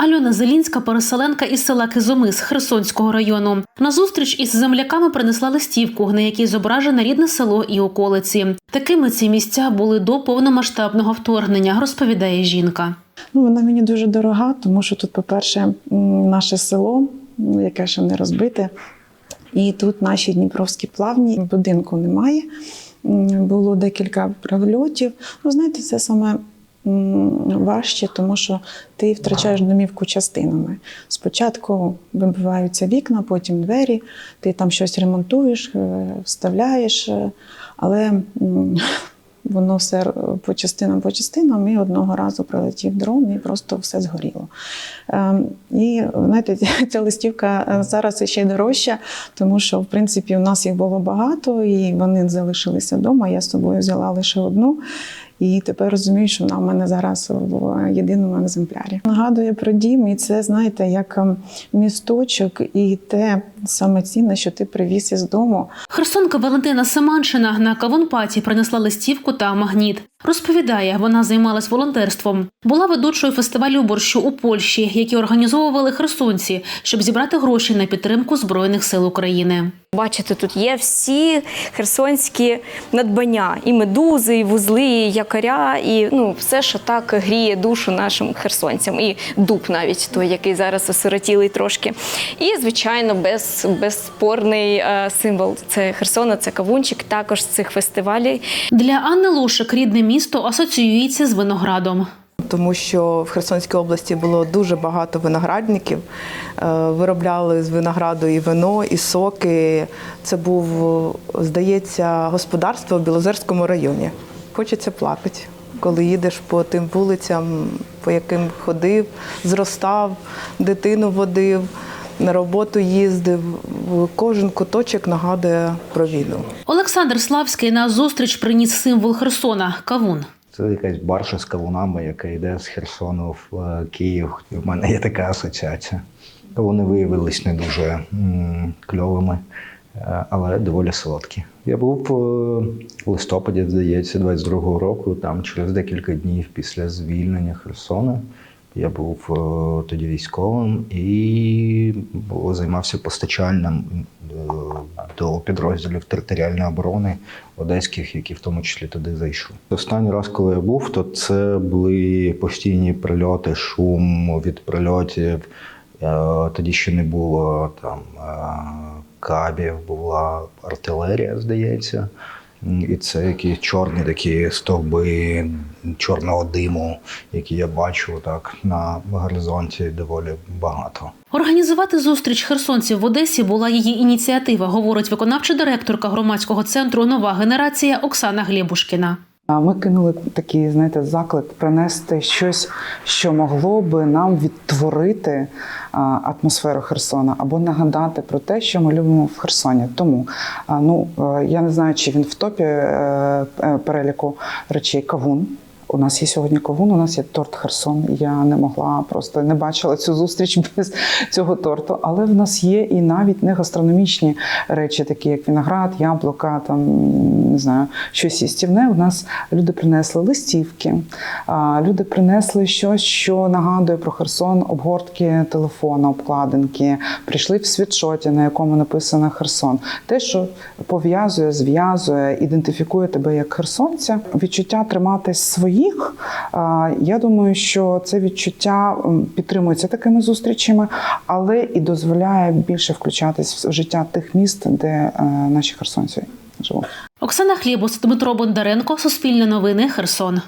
Альона Зелінська, переселенка із села Кизомис Херсонського району. На зустріч із земляками принесла листівку, на якій зображене рідне село і околиці. Такими ці місця були до повномасштабного вторгнення, розповідає жінка. Ну, вона мені дуже дорога, тому що тут, по-перше, наше село, яке ще не розбите, і тут наші дніпровські плавні будинку немає. Було декілька прильотів. Ну, знаєте, це саме важче, тому що ти втрачаєш домівку частинами. Спочатку вибиваються вікна, потім двері, ти там щось ремонтуєш, е, вставляєш, е, але воно все по частинам, по частинам, і одного разу прилетів дрон, і просто все згоріло. Ем, І знаєте, ця листівка е, зараз ще дорожча, тому що в принципі у нас їх було багато, і вони залишилися вдома. Я з собою взяла лише одну. І тепер розумію, що вона в мене зараз в єдиному екземплярі. Нагадує про дім, і це знаєте, як ем, місточок, і те саме цінне, що ти привіз із дому. Херсонка Валентина Семаншина на кавунпаті принесла листівку та магніт. Розповідає, вона займалась волонтерством. Була ведучою фестивалю борщу у Польщі, які організовували херсонці, щоб зібрати гроші на підтримку збройних сил України. Бачите, тут є всі херсонські надбання: і медузи, і вузли, і якоря, і ну все, що так гріє душу нашим херсонцям, і дуб навіть той, який зараз осиротілий трошки. І звичайно, без, безспорний е, символ це Херсона, це кавунчик. Також з цих фестивалів. Для Анни Лушик рідне місто асоціюється з виноградом. тому що в Херсонській області було дуже багато виноградників. Е, Виробляли з винограду і вино, і соки. Це був, здається, господарство в Білозерському районі. Хочеться плакати, коли їдеш по тим вулицям, по яким ходив, зростав, дитину водив, на роботу їздив. Кожен куточок нагадує про війну. Олександр Славський на зустріч приніс символ Херсона кавун. Це якась баржа з кавунами, яка йде з Херсону в е, Київ. І в мене є така асоціація. Вони виявились не дуже кльовими, е, але доволі солодкі. Я був е, в листопаді, здається, 22-го року, там через декілька днів після звільнення Херсону. Я був е, тоді військовим і займався постачальним е, до підрозділів територіальної оборони одеських, які в тому числі туди зайшли. Останній раз, коли я був, то це були постійні прильоти, шум від прильотів. Е, Тоді ще не було там кабів, була артилерія, здається. І це якісь чорні такі стовби чорного диму, які я бачу так на горизонті доволі багато. Організувати зустріч херсонців в Одесі була її ініціатива, говорить виконавча директорка громадського центру Нова генерація Оксана Глєбушкіна. Ми кинули такий, знаєте, заклик принести щось, що могло би нам відтворити атмосферу Херсона або нагадати про те, що ми любимо в Херсоні. Тому ну е, я не знаю, чи він в топі е, е, переліку речей кавун. У нас є сьогодні кавун, у нас є торт Херсон. Я не могла просто не бачила цю зустріч без цього торту. Але в нас є і навіть не гастрономічні речі, такі як виноград, яблука, там не знаю, щось їстівне. У нас люди принесли листівки, люди принесли щось, що нагадує про Херсон, обгортки телефона, обкладинки. Прийшли в світшоті, на якому написано Херсон. Те, що пов'язує, зв'язує, ідентифікує тебе як херсонця, відчуття триматись своїх. А, Я думаю, що це відчуття підтримується такими зустрічами, але і дозволяє більше включатись в життя тих міст, де е, наші херсонці живуть. Оксана Хлібус, Дмитро Бондаренко, Суспільне новини, Херсон.